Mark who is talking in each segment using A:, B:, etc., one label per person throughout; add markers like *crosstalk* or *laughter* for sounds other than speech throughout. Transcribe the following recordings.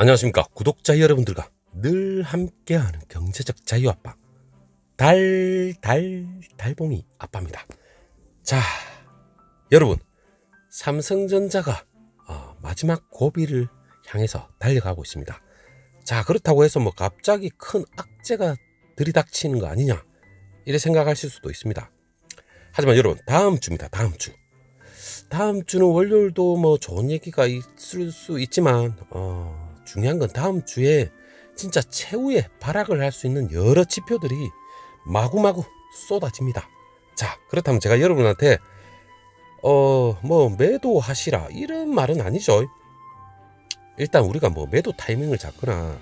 A: 안녕하십니까 구독자 여러분들과 늘 함께하는 경제적 자유 아빠 달 달 달봉이 아빠입니다. 자 여러분 삼성전자가 어, 마지막 고비를 향해서 달려가고 있습니다. 자 그렇다고 해서 뭐 갑자기 큰 악재가 들이닥치는 거 아니냐 이래 생각하실 수도 있습니다. 하지만 여러분 다음 주입니다. 다음 주 다음 주는 월요일도 뭐 좋은 얘기가 있을 수 있지만 어, 중요한 건 다음 주에 진짜 최후의 발악을 할 수 있는 여러 지표들이 마구마구 쏟아집니다. 자 그렇다면 제가 여러분한테 어 뭐 매도하시라 이런 말은 아니죠. 일단 우리가 뭐 매도 타이밍을 잡거나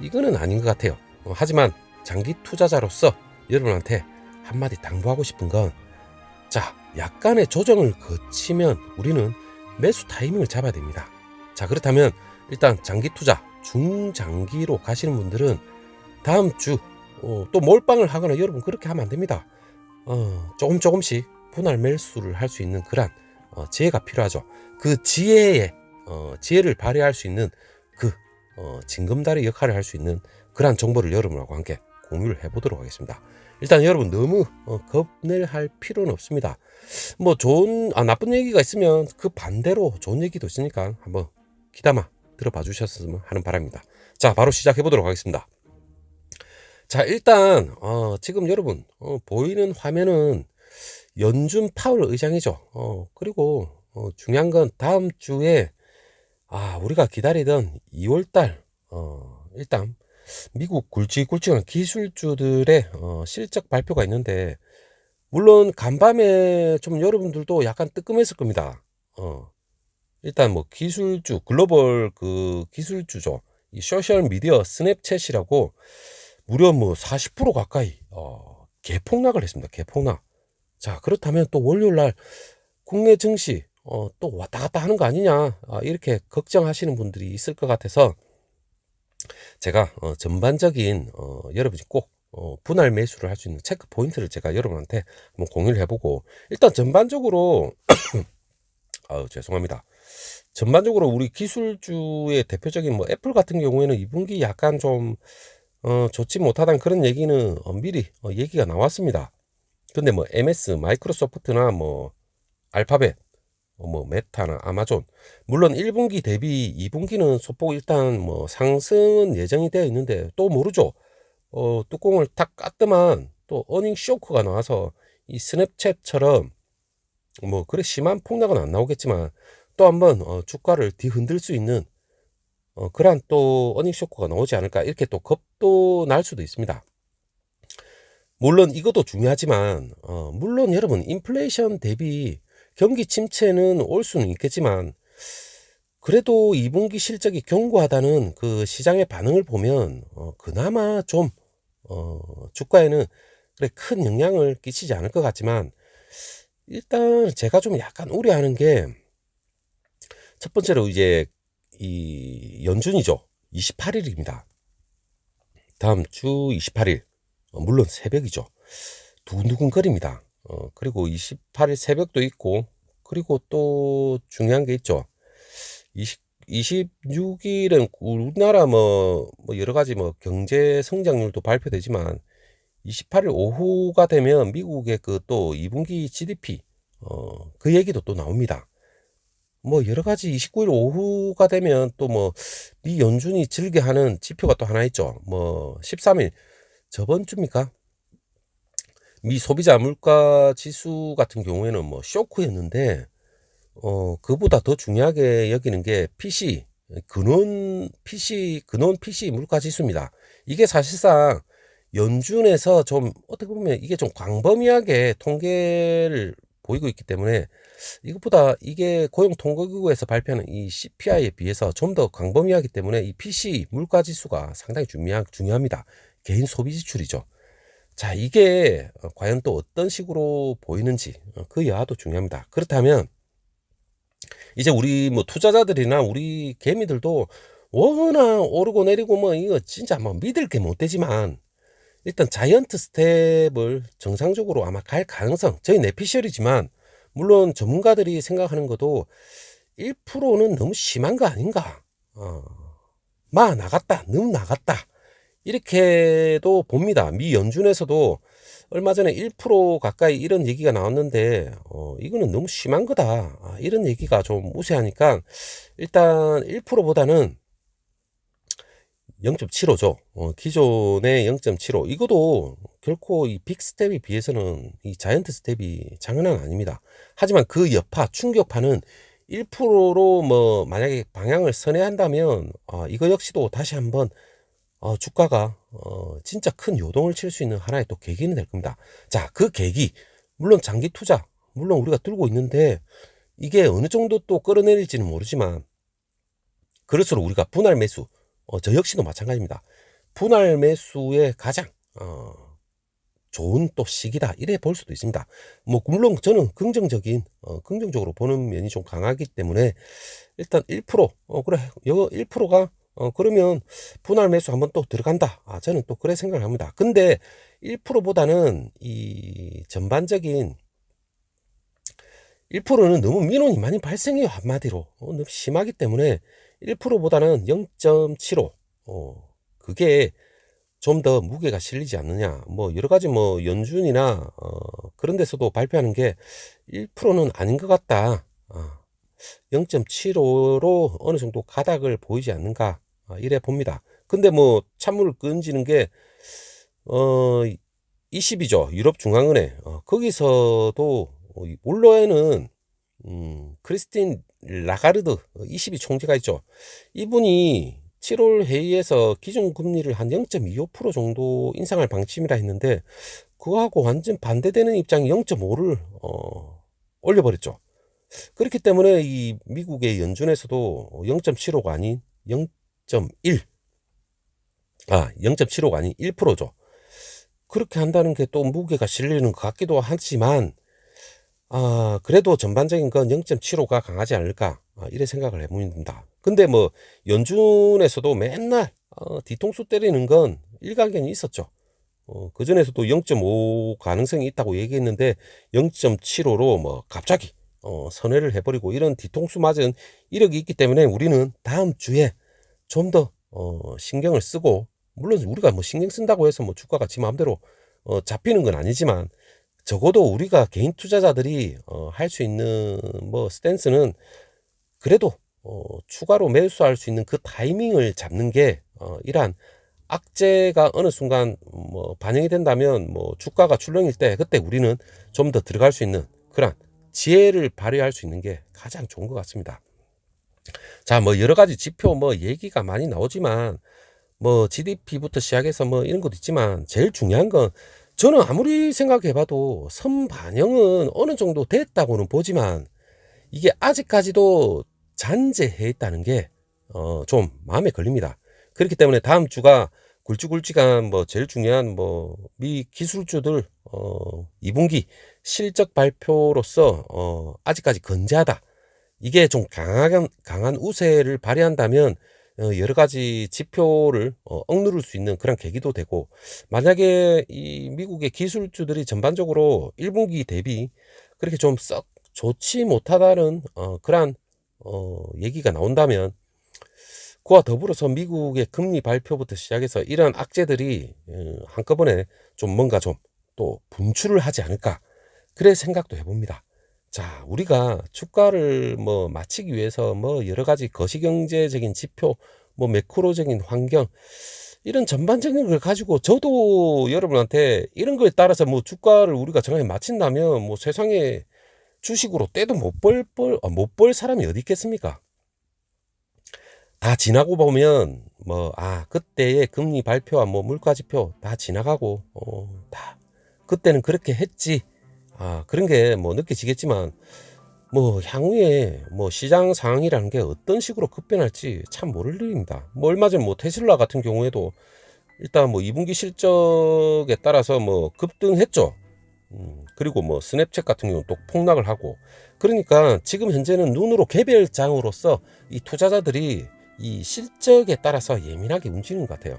A: 이거는 아닌 것 같아요. 어, 하지만 장기 투자자로서 여러분한테 한마디 당부하고 싶은 건 자, 약간의 조정을 거치면 우리는 매수 타이밍을 잡아야 됩니다. 자, 그렇다면 일단 장기 투자, 중장기로 가시는 분들은 다음 주 어, 또 몰빵을 하거나 여러분 그렇게 하면 안 됩니다. 어, 조금 조금씩 분할 매수를 할 수 있는 그런 어, 지혜가 필요하죠. 그 지혜의 어, 지혜를 발휘할 수 있는 그 어, 징검다리 역할을 할 수 있는 그러한 정보를 여러분하고 함께 공유를 해보도록 하겠습니다. 일단 여러분 너무 어, 겁낼 할 필요는 없습니다. 뭐 좋은 아 나쁜 얘기가 있으면 그 반대로 좋은 얘기도 있으니까 한번 귀담아 들어봐 주셨으면 하는 바람입니다. 자 바로 시작해 보도록 하겠습니다. 자 일단 어, 지금 여러분 어, 보이는 화면은 연준 파월 의장이죠. 어, 그리고 어, 중요한 건 다음 주에 아 우리가 기다리던 2월달 어, 일단 미국 굵직굵직한 기술주들의 어, 실적 발표가 있는데 물론 간밤에 좀 여러분들도 약간 뜨끔했을 겁니다. 어, 일단 뭐 기술주 글로벌 그 기술주죠. 이 소셜 미디어 스냅챗이라고 무려 뭐 40% 가까이 어, 개폭락을 했습니다. 개폭락. 자 그렇다면 또 월요일 날 국내 증시 어, 또 왔다 갔다 하는 거 아니냐 아, 이렇게 걱정하시는 분들이 있을 것 같아서 제가 어, 전반적인 어, 여러분이 꼭 어, 분할 매수를 할 수 있는 체크 포인트를 제가 여러분한테 한번 공유를 해보고 일단 전반적으로 *coughs* 아우 죄송합니다. 전반적으로 우리 기술주의 대표적인 뭐 애플 같은 경우에는 2분기 약간 좀 어, 좋지 못하다는 그런 얘기는 어, 미리 어, 얘기가 나왔습니다. 근데 뭐 MS, 마이크로소프트나 뭐 알파벳, 어, 뭐 메타나 아마존 물론 1분기 대비 2분기는 소폭 일단 뭐 상승은 예정이 되어 있는데 또 모르죠. 어, 뚜껑을 탁 깠더만 또 어닝 쇼크가 나와서 이 스냅챗처럼 뭐 그래 심한 폭락은 안 나오겠지만 또 한번 어, 주가를 뒤흔들 수 있는 어, 그러한 또 어닝 쇼크가 나오지 않을까 이렇게 또 겁도 날 수도 있습니다. 물론 이것도 중요하지만 어, 물론 여러분 인플레이션 대비 경기 침체는 올 수는 있겠지만 그래도 2분기 실적이 견고하다는 그 시장의 반응을 보면 어, 그나마 좀 어, 주가에는 그래 큰 영향을 끼치지 않을 것 같지만 일단 제가 좀 약간 우려하는 게 첫 번째로 이제 이 연준이죠. 28일입니다. 다음 주 28일. 어, 물론 새벽이죠. 두근두근거립니다. 어, 그리고 28일 새벽도 있고, 그리고 또 중요한 게 있죠. 20, 26일은 우리나라 뭐, 뭐 여러 가지 뭐 경제 성장률도 발표되지만 28일 오후가 되면 미국의 그 또 2분기 GDP, 어, 그 얘기도 또 나옵니다. 뭐 여러 가지 29일 오후가 되면 또 뭐 미 연준이 즐겨 하는 지표가 또 하나 있죠. 뭐 13일 저번 주입니까? 미 소비자 물가 지수 같은 경우에는 뭐 쇼크였는데 어 그보다 더 중요하게 여기는 게 PC 근원 PC 근원 PC 물가 지수입니다. 이게 사실상 연준에서 좀 어떻게 보면 이게 좀 광범위하게 통계를 보이고 있기 때문에 이것보다 이게 고용통계국에서 발표하는 이 CPI에 비해서 좀 더 광범위하기 때문에 이 PC 물가 지수가 상당히 중요한, 중요합니다. 개인 소비 지출이죠. 자, 이게 어, 과연 또 어떤 식으로 보이는지 어, 그 여하도 중요합니다. 그렇다면 이제 우리 뭐 투자자들이나 우리 개미들도 워낙 오르고 내리고 뭐 이거 진짜 뭐 믿을 게 못 되지만 일단 자이언트 스텝을 정상적으로 아마 갈 가능성 저희 내피셜이지만 물론 전문가들이 생각하는 것도 1%는 너무 심한 거 아닌가 어, 마 나갔다, 능 나갔다. 이렇게도 봅니다. 미 연준에서도 얼마 전에 1% 가까이 이런 얘기가 나왔는데 어, 이거는 너무 심한 거다. 아, 이런 얘기가 좀 우세하니까 일단 1%보다는 0.75죠. 어, 기존의 0.75 이것도 결코 이 빅스텝에 비해서는 이 자이언트 스텝이 장난 아닙니다. 하지만 그 여파 충격파는 1%로 뭐 만약에 방향을 선회한다면 아, 이거 역시도 다시 한번 어, 주가가 어, 진짜 큰 요동을 칠 수 있는 하나의 또 계기는 될 겁니다. 자, 그 계기 물론 장기 투자 물론 우리가 들고 있는데 이게 어느 정도 또 끌어내릴지는 모르지만 그럴수록 우리가 분할 매수 어, 저 역시도 마찬가지입니다. 분할 매수의 가장 어, 좋은 또 시기다 이래 볼 수도 있습니다. 뭐 물론 저는 긍정적인 어, 긍정적으로 보는 면이 좀 강하기 때문에 일단 1% 어, 그래 여 1%가 어, 그러면 분할 매수 한번 또 들어간다. 아, 저는 또 그래 생각을 합니다. 근데 1%보다는 이 전반적인 1%는 너무 민원이 많이 발생해요. 한마디로. 어, 너무 심하기 때문에 1%보다는 0.75. 어, 그게 좀 더 무게가 실리지 않느냐. 뭐, 여러 가지 뭐, 연준이나, 어, 그런 데서도 발표하는 게 1%는 아닌 것 같다. 아, 0.75로 어느 정도 가닥을 보이지 않는가. 아, 이래 봅니다. 근데 뭐, 찬물을 끈지는 게, 어, 20이죠. 유럽 중앙은행. 어, 거기서도, 어, 올로에는, 음, 크리스틴 라가르드 22 총재가 있죠. 이분이 7월 회의에서 기준금리를 한 0.25% 정도 인상할 방침이라 했는데 그거하고 완전 반대되는 입장이 0.5를 어, 올려버렸죠. 그렇기 때문에 이 미국의 연준에서도 0.75가 아닌 0.1, 아 0.75가 아닌 1%죠. 그렇게 한다는 게 또 무게가 실리는 것 같기도 하지만 아, 그래도 전반적인 건 0.75가 강하지 않을까. 아, 이래 생각을 해봅니다. 근데 뭐, 연준에서도 맨날, 어, 뒤통수 때리는 건 일가견이 있었죠. 어, 그전에서도 0.5 가능성이 있다고 얘기했는데, 0.75로 뭐, 갑자기, 어, 선회를 해버리고 이런 뒤통수 맞은 이력이 있기 때문에 우리는 다음 주에 좀 더, 어, 신경을 쓰고, 물론 우리가 뭐 신경 쓴다고 해서 뭐 주가가 지 마음대로, 어, 잡히는 건 아니지만, 적어도 우리가 개인 투자자들이 어, 할 수 있는 뭐 스탠스는 그래도 어, 추가로 매수할 수 있는 그 타이밍을 잡는 게 어, 이러한 악재가 어느 순간 뭐 반영이 된다면 뭐 주가가 출렁일 때 그때 우리는 좀 더 들어갈 수 있는 그런 지혜를 발휘할 수 있는 게 가장 좋은 것 같습니다. 자, 뭐 여러 가지 지표 뭐 얘기가 많이 나오지만 뭐 GDP부터 시작해서 뭐 이런 것도 있지만 제일 중요한 건 저는 아무리 생각해봐도 선 반영은 어느 정도 됐다고는 보지만 이게 아직까지도 잔재해 있다는 게, 어, 좀 마음에 걸립니다. 그렇기 때문에 다음 주가 굵직굵직한 뭐 제일 중요한 뭐 미 기술주들, 어, 2분기 실적 발표로서, 어, 아직까지 건재하다. 이게 좀 강한, 강한 우세를 발휘한다면 어, 여러 가지 지표를 어, 억누를 수 있는 그런 계기도 되고 만약에 이 미국의 기술주들이 전반적으로 1분기 대비 그렇게 좀 썩 좋지 못하다는 어, 그러한 어, 얘기가 나온다면 그와 더불어서 미국의 금리 발표부터 시작해서 이러한 악재들이 어, 한꺼번에 좀 뭔가 좀 또 분출을 하지 않을까 그래 생각도 해봅니다. 자, 우리가 주가를 뭐 맞추기 위해서 뭐 여러 가지 거시경제적인 지표, 뭐 매크로적인 환경, 이런 전반적인 걸 가지고 저도 여러분한테 이런 거에 따라서 뭐 주가를 우리가 정확히 맞춘다면 뭐 세상에 주식으로 떼도 못 벌 벌, 어, 못벌 사람이 어디 있겠습니까? 다 지나고 보면 뭐, 아, 그때의 금리 발표와 뭐 물가 지표 다 지나가고, 어, 다, 그때는 그렇게 했지. 아, 그런 게 뭐 느껴지겠지만 뭐 향후에 뭐 시장 상황이라는 게 어떤 식으로 급변할지 참 모를 일입니다. 뭐 얼마 전 뭐 테슬라 같은 경우에도 일단 뭐 2분기 실적에 따라서 뭐 급등했죠. 음, 그리고 뭐 스냅챗 같은 경우는 또 폭락을 하고 그러니까 지금 현재는 눈으로 개별장으로서 이 투자자들이 이 실적에 따라서 예민하게 움직이는 것 같아요.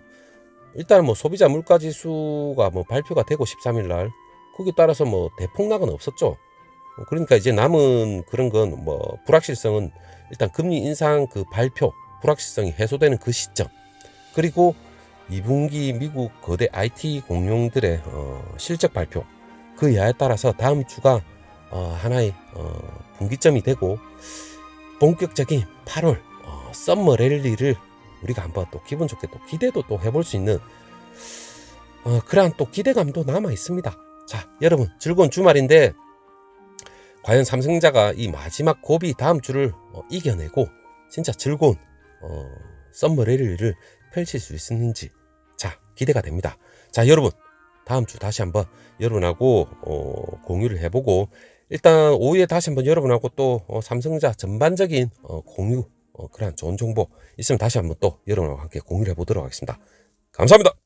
A: 일단 뭐 소비자 물가 지수가 뭐 발표가 되고 13일 날 거기에 따라서 뭐 대폭락은 없었죠. 그러니까 이제 남은 그런 건 뭐 불확실성은 일단 금리 인상 그 발표 불확실성이 해소되는 그 시점 그리고 2분기 미국 거대 IT 공룡들의 어, 실적 발표 그 야에 따라서 다음 주가 어, 하나의 어, 분기점이 되고 본격적인 8월 어, 썸머 랠리를 우리가 한번 또 기분 좋게 또 기대도 또 해볼 수 있는 어, 그러한 또 기대감도 남아 있습니다. 자, 여러분 즐거운 주말인데 과연 삼성자가 이 마지막 고비 다음 주를 어, 이겨내고 진짜 즐거운 어, 썸머 랠리를 펼칠 수 있는지 자 기대가 됩니다. 자 여러분 다음 주 다시 한번 여러분하고 어, 공유를 해보고 일단 오후에 다시 한번 여러분하고 또 어, 삼성자 전반적인 어, 공유 어, 그러한 좋은 정보 있으면 다시 한번 또 여러분하고 함께 공유를 해보도록 하겠습니다. 감사합니다.